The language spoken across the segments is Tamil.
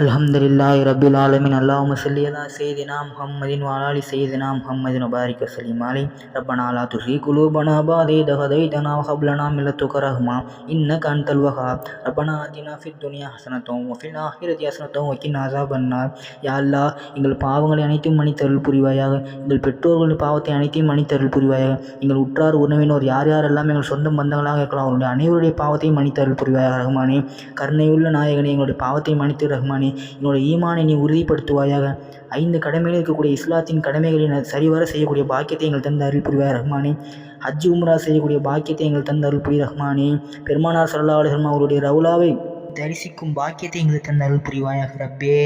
அல்ஹம்துலில்லாஹி ரபில் ஆலமின். அல்லாஹ் சொல்லியலா செய்தினா முஹம்மதின் வாலாலி செய்தினா முஹம்மதின் உபாரிக் வசலிம் அலி ரப்பனாலா துஷி குலூபனா பாதை தகதை தனா ஹப்லனா மில்லத்து கரஹ்மா இன்ன கண் தல்வஹா ரப்பனா ஆத்தினா ஃபித் துனியா ஹசனத்தோம் ஒஃபின் ஆஹிரதி ஹசனத்தோம் ஒக்கின் ஆசா பண்ணார் யா அல்லா எங்கள் பாவங்களை அனைத்தும் மன்னித்தருள் புரிவாயாக. எங்கள் பெற்றோர்களின் பாவத்தை அனைத்தையும் மன்னித்தருள் புரிவாயாக. எங்கள் உற்றார் உறவினோர் யார் யார் எல்லாம் எங்கள் சொந்த பந்தங்களாக இருக்கலாம் அவருடைய அனைவருடைய பாவத்தையும் மன்னித்தருள் புரிவாயாக. ரஹ்மானே கருணையுள்ள நாயகனே எங்களுடைய பாவத்தை மணித்து ரஹ்மானே. என்னுடைய ஈமானை நீ உறுதிப்படுத்துவாயாக. ஐந்து கடமைகளில் இருக்கக்கூடிய இஸ்லாத்தின் கடமைகளை நான் சரிவர செய்யக்கூடிய பாக்கியத்தை எங்கள் தந்த அருள் புரிவாய் ரஹ்மானே. ஹஜ் உம்ரா செய்யக்கூடிய பாக்கியத்தை எங்கள் தந்த அருள் புரி ரஹ்மானே. பெருமானார் சல்லா அலுவலம் அவருடைய ரவுலாவை தரிசிக்கும் பாக்கியத்தை எங்களுக்கு தந்த அருள் புரிவாயாக ரப்பே.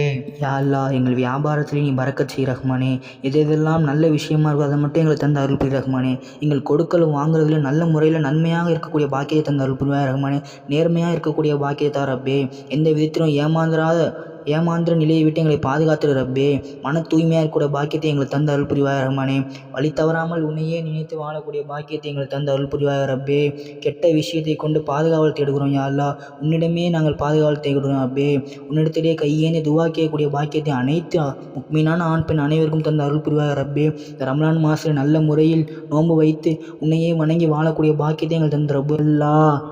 யா அல்லா எங்கள் வியாபாரத்திலே நீ பறக்க செய் ரஹ்மானே. எது எதெல்லாம் நல்ல விஷயமா இருக்கோ அதை மட்டும் எங்களுக்கு தந்த அருள் புரி ரஹ்மானே. எங்கள் கொடுக்கலும் வாங்குறதுல நல்ல முறையில் நன்மையாக இருக்கக்கூடிய பாக்கியத்தை தந்த அருள் புரிவாய் ரஹ்மானே. நேர்மையாக இருக்கக்கூடிய பாக்கியத்தார் ரப்பே. எந்த விதத்திலும் ஏமாந்துராத ஏமாந்திர நிலையை விட்டு எங்களை பாதுகாத்துரு ரப்பே. மன தூய்மையாக இருக்கக்கூடிய பாக்கியத்தை எங்களுக்கு தந்த அருள் புரிவாய் ரஹ்மானே. வழி தவறாமல் உன்னையே நினைத்து வாழக்கூடிய பாக்கியத்தை எங்களுக்கு தந்த அருள் புரிவாய் ரப்பே. கெட்ட விஷயத்தை கொண்டு பாதுகாவல் தேடுகிறோம் யாழ்லா உன்னிடமே நாங்கள் பாதுகாவல் தேடுகிறோம் ரப்பே. உன்னிடத்திலே கையேந்தி துவா கேட்கக்கூடிய பாக்கியத்தை அனைத்து முக்மீனான ஆண் பெண் அனைவருக்கும் தந்த அருள் புரிவாய் ரப்பே ரம்லான் மாசில் நல்ல முறையில் நோன்பு வைத்து உன்னையே வணங்கி வாழக்கூடிய பாக்கியத்தை எங்கள் தந்த ரப்பு.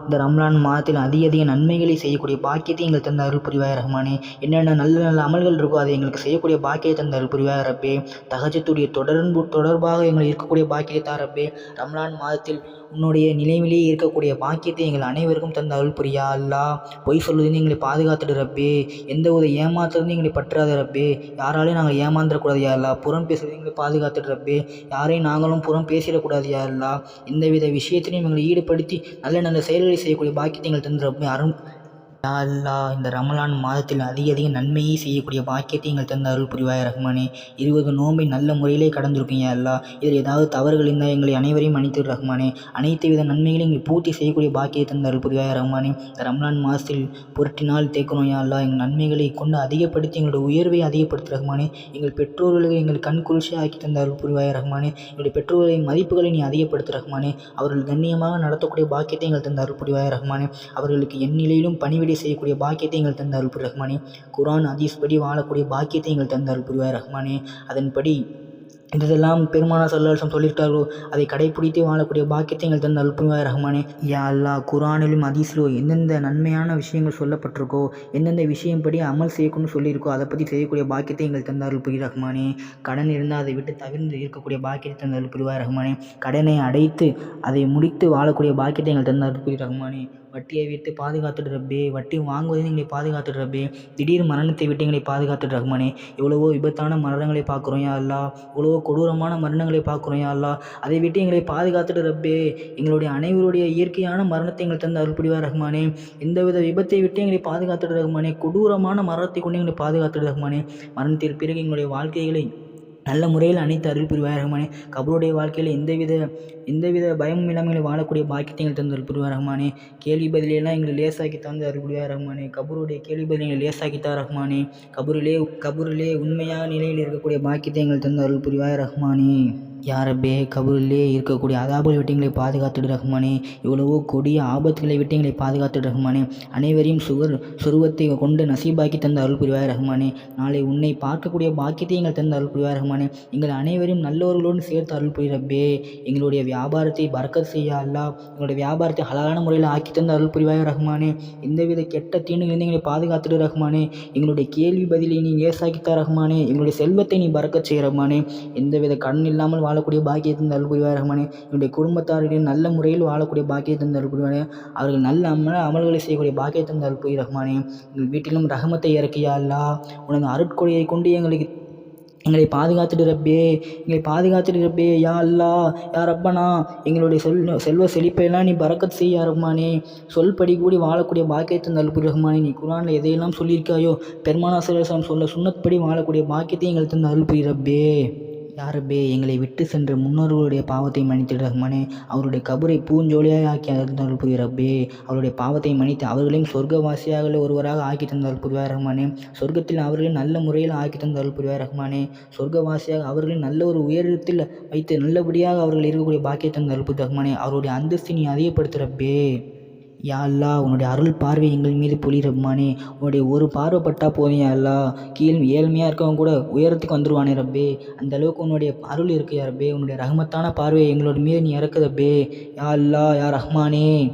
இந்த ரம்லான் மாதத்தில் அதிக அதிக நன்மைகளை செய்யக்கூடிய பாக்கியத்தை எங்கள் தந்த அருள் புரிவாய் ரஹ்மானே என்னென்ன நல்ல நல்ல அமல்கள் இருக்கோ அதை எங்களுக்கு செய்யக்கூடிய பாக்கியத்தை தந்த அருள் ரப்பே. தகஜத்துடைய தொடர்பு தொடர்பாக எங்களுக்கு இருக்கக்கூடிய பாக்கியத்தை ரப்பே. ரம்லான் மாதத்தில் உன்னுடைய நிலையிலேயே இருக்கக்கூடிய பாக்கியத்தை எங்கள் அனைவருக்கும் தந்த அருள் புரியா அல்லா. பொய் சொல்வதையும் எங்களை பாதுகாத்துடு ரப்பே. எந்த ஒரு ஏமாத்துலேருந்து எங்களை பற்றாத ரப்பே. யாராலையும் நாங்கள் ஏமாந்துடக்கூடாது யா அல்லா. புறம் பேசுறது எங்களை பாதுகாத்துடு ரப்பே. யாரையும் நாங்களும் புறம் பேசிடக்கூடாது யா அல்லா. எந்தவித விஷயத்திலையும் எங்களை ஈடுபடுத்தி நல்ல நல்ல செயல்களை செய்யக்கூடிய பாக்கியத்தை எங்கள் தந்த ரப்பே. அருண் யா அல்லா இந்த ரமலான் மாதத்தில் அதிக அதிக நன்மையை செய்யக்கூடிய பாக்கியத்தை எங்கள் தந்த அருள் புரிவாய் ரஹ்மானே. இருபது நோன்பை நல்ல முறையிலே கடந்திருக்கீங்க அல்லா. இதில் ஏதாவது தவறுகள் இருந்தால் எங்களை அனைவரையும் மன்னித்து ரஹ்மானே. அனைத்து வித நன்மைகளையும் எங்கள் பூர்த்தி செய்யக்கூடிய பாக்கியத்தை தந்த அருள் புரிவாய் ரஹ்மானே. இந்த ரமலான் மாதத்தில் புரட்டினால் தேக்கணும் யா அல்லா. எங்கள் நன்மைகளை கொண்டு அதிகப்படுத்தி எங்களுடைய உயர்வை அதிகப்படுத்தி ரஹ்மானே. எங்கள் பெற்றோர்களுக்கு எங்கள் கண் குளிர்ச்சி ஆக்கி தந்த அருள் புரிவாய் ரஹ்மானே. எங்களுடைய பெற்றோர்களின் மதிப்புகளை நீ அதிகப்படுத்து ரஹ்மானே. அவர்கள் கண்ணியமாக நடத்தக்கூடிய பாக்கியத்தை எங்கள் தந்த அருள் புரிவாய் ரஹ்மானே. அவர்களுக்கு எந்நிலையிலும் பணிவிட நல்லபடி செய்யக்கூடிய பாக்கியத்தை எங்கள் தந்த அருள் புரி ரஹ்மானே. குரான் அதீஸ் படி வாழக்கூடிய பாக்கியத்தை எங்கள் தந்த அருள் புரிவாய் ரஹ்மானே. அதன்படி இதெல்லாம் பெருமானார் சல்லாஹம் சொல்லியிருக்கார்களோ அதை கடைபிடித்து வாழக்கூடிய பாக்கியத்தை எங்கள் தந்த அருள் ரஹ்மானே. யா அல்லா குரானிலும் அதீஸ்லோ எந்தெந்த நன்மையான விஷயங்கள் சொல்லப்பட்டிருக்கோ எந்தெந்த விஷயம் படி அமல் செய்யணும்னு சொல்லியிருக்கோ அதை பற்றி செய்யக்கூடிய பாக்கியத்தை எங்கள் தந்த அல்புரி ரஹ்மானே. கடன் இருந்தால் அதை விட்டு தவிர்ந்து இருக்கக்கூடிய பாக்கியத்தை தந்த அல்புரிவாய் ரஹ்மானே. கடனை அடைத்து அதை முடித்து வாழக்கூடிய பாக்கியத்தை எங்கள் தந்த அல்புரி ரஹ்மானே. வட்டியை விட்டு பாதுகாத்துட்டு ரப்பே. வட்டி வாங்குவதை எங்களை பாதுகாத்துட்டு ரப்பே. திடீர் மரணத்தை விட்டு எங்களை பாதுகாத்துடு ரஹ்மானே. எவ்வளவோ விபத்தான மரணங்களை பார்க்குறோம் யா அல்லா எவ்வளவோ கொடூரமான மரணங்களை பார்க்குறோம் யா அல்லா அதை விட்டு எங்களை பாதுகாத்துட்டு ரப்பே. எங்களுடைய அனைவருடைய இயற்கையான மரணத்தை எங்கள் தந்த அருள்புரிவார் ரஹ்மானே. ரஹ்மானே எந்தவித விபத்தை விட்டு எங்களை பாதுகாத்துட்டு ரஹ்மானே. கொடூரமான மரணத்தை கொண்டு எங்களை பாதுகாத்துட்டு ரஹ்மானே. மரணத்திற்கு பிறகு எங்களுடைய வாழ்க்கைகளை நல்ல முறையில் அனைத்து அருள் புரிவாயாக ரஹ்மானே. கபருடைய வாழ்க்கையில் எந்தவித எந்தவித பயமும் இல்லாமல் வாழக்கூடிய பாக்கியத்தை எங்களுக்கு தந்து அருள் புரிவாய் ரஹ்மானே. கேள்வி பதிலெல்லாம் எங்களை லேசாக்கி தந்து அருள் புரிவாயாக ரஹ்மானே. கபருடைய கேள்வி பதில் எங்களை லேசாக்கி தா ரஹ்மானே. கபூரிலே கபூரிலே உண்மையான நிலையில் இருக்கக்கூடிய பாக்கியத்தை எங்களுக்கு தந்து அருள் புரிவாய் ரஹ்மானே. யாரப்பே கபூரிலே இருக்கக்கூடிய அதாபுல் வெட்டிங்களை பாதுகாத்துடு ரஹ்மானே எவ்வளவோ கொடிய ஆபத்துகளை வெட்டிங்களை பாதுகாத்துடு ரஹ்மானே அனைவரையும் சுகர் சுருவத்தை கொண்டு நசீபாக்கி தந்த அருள் புரிவாய் ரஹ்மானே நாளை உன்னை பார்க்கக்கூடிய பாக்கியத்தை எங்கள் தந்த அருள் புரிவாய் ரஹ்மானே எங்கள் அனைவரையும் நல்லவர்களோடு சேர்த்து அருள் புரி ரப்பே. எங்களுடைய வியாபாரத்தை பறக்கத் செய்ய அல்லா. எங்களுடைய வியாபாரத்தை ஹலாலான முறையில் ஆக்கி தந்த அருள் புரிவாய் ரஹ்மானே எந்தவித கெட்ட தீண்டுகளிலிருந்து எங்களை பாதுகாத்துடு ரஹ்மானே எங்களுடைய கேள்வி பதிலை நீ லேசாக்கித்தா ரஹ்மானே எங்களுடைய செல்வத்தை நீ பறக்கச் செய்ய ரஹ்மானே எந்தவித கடன் இல்லாமல் வாழக்கூடிய பாக்கியத்தை தந்த ரஹ்மானே. என்னுடைய குடும்பத்தாரிடையே நல்ல முறையில் வாழக்கூடிய பாக்கியத்தை தந்த அவர்கள் நல்ல அமல அமல்களை செய்யக்கூடிய பாக்கியத்தை தந்த ரஹ்மானே. எங்கள் வீட்டிலும் ரகமத்தை இறக்கியா அல்லா உனது அருட்கொடையை கொண்டு எங்களுக்கு எங்களை பாதுகாத்துட்டு ரப்பே. எங்களை பாதுகாத்துட்டு ரப்பே. யா அல்லா யா ரப்பனா. எங்களுடைய செல் செல்வ செழிப்பையெல்லாம் நீ பறக்கத் செய்ய ரஹ்மானே. சொல்படி கூடி வாழக்கூடிய பாக்கியத்தை தல்பு ரஹ்மானே. நீ குரானில் எதையெல்லாம் சொல்லியிருக்காயோ பெருமானா சொல்ல சுண்ணத்படி வாழக்கூடிய பாக்கியத்தை எங்களுக்கு தந்து அருள்புரி ரப்பே. யாரப்பே எங்களை விட்டு சென்ற முன்னோர்களுடைய பாவத்தை மன்னித்திடு ரஹ்மானே அவருடைய கபரை பூஞ்சோலியாக ஆக்கி தந்தால் புரிய ரப்பே. அவருடைய பாவத்தை மன்னித்து அவர்களையும் சொர்க்கவாசியாக ஒருவராக ஆக்கி தந்தால் புரிவார் ரஹ்மானே சொர்க்கத்தில் அவர்களையும் நல்ல முறையில் ஆக்கி தந்தால் புரிவார் ரஹ்மானே சொர்க்கவாசியாக அவர்களையும் நல்ல ஒரு உயரத்தில் வைத்து நல்லபடியாக அவர்கள் இருக்கக்கூடிய பாக்கியத்தை தந்தால் புரி ரஹ்மானே அவருடைய அந்தஸ்தினை நீ யா அல்லா உன்னுடைய அருள் பார்வை எங்கள் மீது புலி ரஹ்மானே உன்னுடைய ஒரு பார்வை பட்டா போதும் யா அல்லா. கீழ் ஏழ்மையாக இருக்கவங்க கூட உயரத்துக்கு வந்துடுவானே ரப்பே. அந்த அளவுக்கு உன்னுடைய அருள் இருக்கு யா ரப்பே. உன்னுடைய ரஹமத்தான பார்வையை எங்களோட மீது நீ இறக்கு ரப்பே. யா அல்லா யா ரஹ்மானே.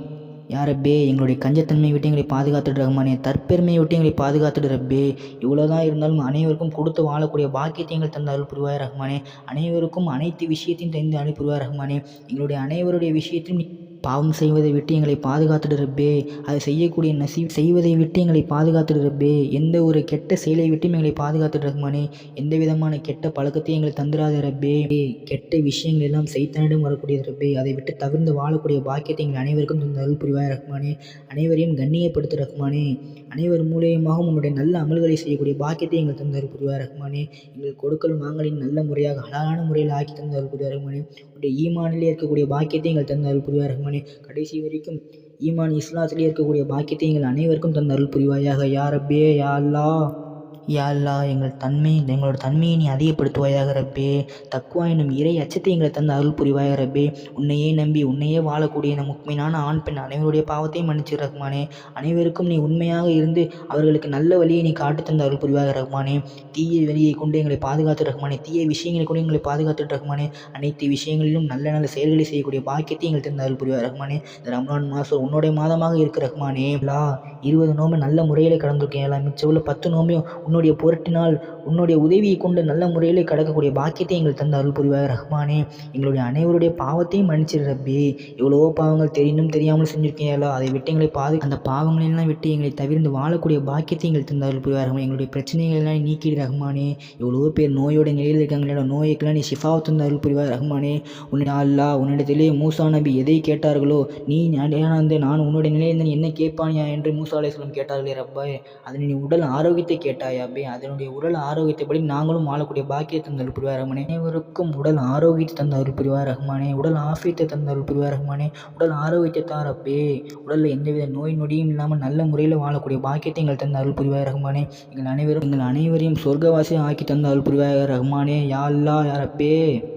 யார் ரப்பே எங்களுடைய கஞ்சத்தன்மையை விட்டு எங்களை பாதுகாத்துடு ரஹ்மானே. தற்பெருமையை விட்டு எங்களை பாதுகாத்துடு ரப்பே. இவ்வளோதான் இருந்தாலும் அனைவருக்கும் கொடுத்து வாழக்கூடிய பாக்கியத்தை எங்கள் தந்த அருள் புரிவாய் ரஹ்மானே. அனைவருக்கும் அனைத்து விஷயத்தையும் தந்து அருள் ரஹ்மானே. எங்களுடைய அனைவருடைய விஷயத்தையும் நீ பாவம் செய்வதை விட்டு எங்களை பாதுகாத்துடு ரப்பே. அதை செய்யக்கூடிய நசி செய்வதை விட்டு எங்களை பாதுகாத்துடு ரப்பே. எந்த ஒரு கெட்ட செயலை விட்டும் எங்களை பாதுகாத்துடு ரஹ்மானே எந்த விதமான கெட்ட பழக்கத்தையும் எங்களை தந்துடாத ரப்பே. கெட்ட விஷயங்கள் எல்லாம் செய்தனிடம் வரக்கூடியது ரப்பே. அதை விட்டு தவிர்ந்து வாழக்கூடிய பாக்கியத்தை எங்கள் அனைவருக்கும் தந்த அருள் புரிவாய் ரஹ்மானே அனைவரையும் கண்ணியப்படுத்து ரஹ்மானே அனைவர் மூலியமாக உன்னுடைய நல்ல அமல்களை செய்யக்கூடிய பாக்கியத்தை எங்கள் தந்தார் புரிவார் புரிவாய் ரஹ்மானே எங்கள் கொடுக்கல் வாங்கலின் நல்ல முறையாக அழகான முறையில் ஆக்கி தந்தார் புரிவார் புரிவாய் ரஹ்மானே உன்னுடைய ஈமானிலே இருக்கக்கூடிய பாக்கியத்தை எங்கள் தந்தார் புரிவார் புரிவாய் ரஹ்மானே கடைசி வரைக்கும் ஈமான் இஸ்லாத்திலே இருக்கக்கூடிய பாக்கியத்தை எங்கள் அனைவருக்கும் தந்த புரிவாயாக. யார் அப்பே யா அல்லா யா எங்கள் தன்மை எங்களோட தன்மையை நீ அதிகப்படுத்துவாயாக ரப்பே. தக்குவா என்னும் இறை அச்சத்தை எங்களை தந்த அருள் புரிவாயாக ரப்பே. உன்னையே நம்பி உன்னையே வாழக்கூடிய இந்த முக்மீனான ஆண் பெண் அனைவருடைய பாவத்தையும் மன்னிச்சு ரகுமானே. அனைவருக்கும் நீ உண்மையாக இருந்து அவர்களுக்கு நல்ல வழியை நீ காட்டு தந்த அருள் புரிவாக ரகுமானே. தீய வழியை கொண்டு எங்களை பாதுகாத்து ரகுமானே. தீய விஷயங்களை கொண்டு எங்களை பாதுகாத்து ரகுமானே. அனைத்து விஷயங்களிலும் நல்ல நல்ல செயல்களை செய்யக்கூடிய பாக்கியத்தை எங்களுக்கு தந்த அருள் புரிவாக ரகுமானே. இந்த ரம்லான் மாதம் உன்னுடைய மாதமாக இருக்கிற ரகுமானே. லா இருபது நோம்பு நல்ல முறையில் கடந்திருக்கேன் எல்லாம் மிச்சம் உள்ள பத்து நோம்பையும் உன்னுடைய பொருட்டினால் உன்னுடைய உதவியை கொண்டு நல்ல முறையில் கடக்கக்கூடிய பாக்கியத்தை எங்களுக்கு தந்த அருள் புரிவாக ரஹ்மானே. எங்களுடைய அனைவருடைய பாவத்தையும் மன்னிச்சிரு ரப்பி. எவ்வளவோ பாவங்கள் தெரிந்தும் தெரியாமல் செஞ்சுருக்கீங்களோ அதை விட்டு எங்களை பாது அந்த பாவங்களெல்லாம் விட்டு எங்களை தவிர்த்து வாழக்கூடிய பாக்கியத்தை எங்கள் தந்த அருள் புரிவாக ரஹ்மான். எங்களுடைய பிரச்சனைகளெல்லாம் நீக்கிடு ரஹ்மானே. எவ்வளவோ பேர் நோயோட நிலையில் இருக்காங்களோட நோய்க்கெல்லாம் நீ ஷிஃபாவை தந்த அருள் புரிவாக ரஹ்மானே. உன்னுடைய அல்லா உன்னிடத்திலே மூசா நபி எதை கேட்டார்களோ நீ ஞானந்தே நான் உன்னுடைய நிலையில் என்ன கேட்பானியா என்று மூசா அலையம் கேட்டார்களே ரப்பா. அதனை நீ உடல் ஆரோக்கியத்தை கேட்டாயா? அப்பே அதனுடைய உடல் ஆரோக்கியத்தை படி நாங்களும் வாழக்கூடிய பாக்கியத்தை தந்த அருள் புரிவாய் ரஹ்மானே அனைவருக்கும் உடல் ஆரோக்கியத்தை தந்த அருள் புரிவாய் ரஹ்மானே உடல் ஆஃபியத்தை தந்த அருள் புரிவாய் ரஹ்மானே உடல் ஆரோக்கியத்தை தான் ரப்பே. உடலில் எந்தவித நோய் நொடியும் இல்லாமல் நல்ல முறையில் வாழக்கூடிய பாக்கியத்தை எங்கள் தந்த அருள் புரிவாய் ரஹ்மானே எங்கள் அனைவரும் எங்கள் அனைவரையும் சொர்க்கவாசியம் ஆக்கி தந்த அருள் புரிவாய் ரஹ்மானே யா அல்லா யாரப்பே.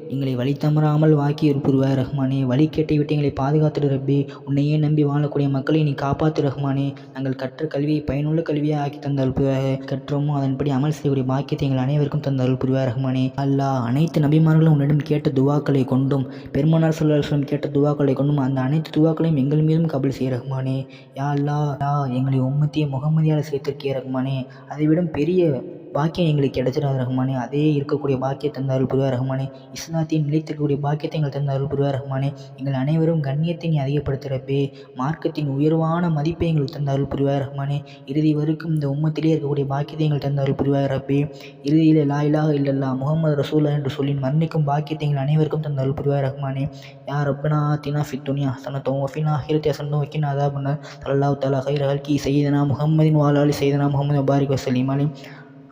எங்களை வழி தவறாமல் வாக்கி இருப்புருவாய் ரஹ்மானே வழி கேட்டை விட்டு எங்களை பாதுகாத்துடு ரப்பி. உன்னையே நம்பி வாழக்கூடிய மக்களை நீ காப்பாற்று ரஹ்மானே. நாங்கள் கற்ற கல்வியை பயனுள்ள கல்வியாக ஆக்கி தந்த அருள் கற்றோமோ அதன்படி அமல் செய்யக்கூடிய பாக்கியத்தை எங்கள் அனைவருக்கும் தந்த அருள் ரஹ்மானே. அல்லாஹ் அனைத்து நபிமார்களும் உன்னிடம் கேட்ட துவாக்களை கொண்டும் பெருமனார் சொல்லம் கேட்ட துவாக்களை கொண்டும் அந்த அனைத்து துவாக்களையும் எங்கள் மீதும் கபல் செய்ய ரஹ்மானே. யா அல்லா யா எங்களை உம்மத்திய முகமதியால் சேர்த்திருக்கிய ரஹ்மானே. அதைவிட பெரிய பாக்கியம் எங்களுக்கு கிடைச்சிடாது ரஹ்மானே அதே இருக்கக்கூடிய பாக்கியம் தந்த அருள் புரிவார் ரஹ்மானே இஸ்லாத்தையும் நிலைத்திருக்கக்கூடிய பாக்கியத்தை எங்கள் தந்த அருள் புரிவார் ரஹ்மானே எங்கள் அனைவரும் கண்ணியத்தை நீ அதிகப்படுத்துகிறப்பே மார்க்கத்தின் உயர்வான மதிப்பை எங்களுக்கு தந்த அருள் புரிவார் ரஹ்மானே இறுதி வரைக்கும் இந்த உம்மத்திலே இருக்கக்கூடிய பாக்கியத்தை எங்கள் தந்த அருள் புரிவார் ரப்பே. இறுதியில் லா இலாக இல்லல்லா முகமது ரசூல்லா என்று சொல்லி மன்னிக்கும் பாக்கியத்தை எங்கள் அனைவருக்கும் தந்த அருள் புரிவார் ரஹ்மானே யார் ரப்பனா தினா ஃபித் துனியா ஹசனத்தும் வஃபினா ஆஹிரத்தி ஹசனத்தும் அதா அதாபுன்னா தலல்லா தலா ஹைர் ஹல்கி செய்தனா முகமதின் வாலாலி செய்தனா முகமது வபாரிக் வசலீம் அலைஹி.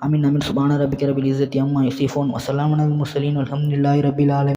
ஆமீன் ஆமீன் சுபான ரபிக்க ரபில் இஸ்ஸத்தி அம்மா யசிஃபோன் வசலாம் அல் முர்சலீன் அல்ஹம்துலில்லாஹி ரபில் ஆலமீன்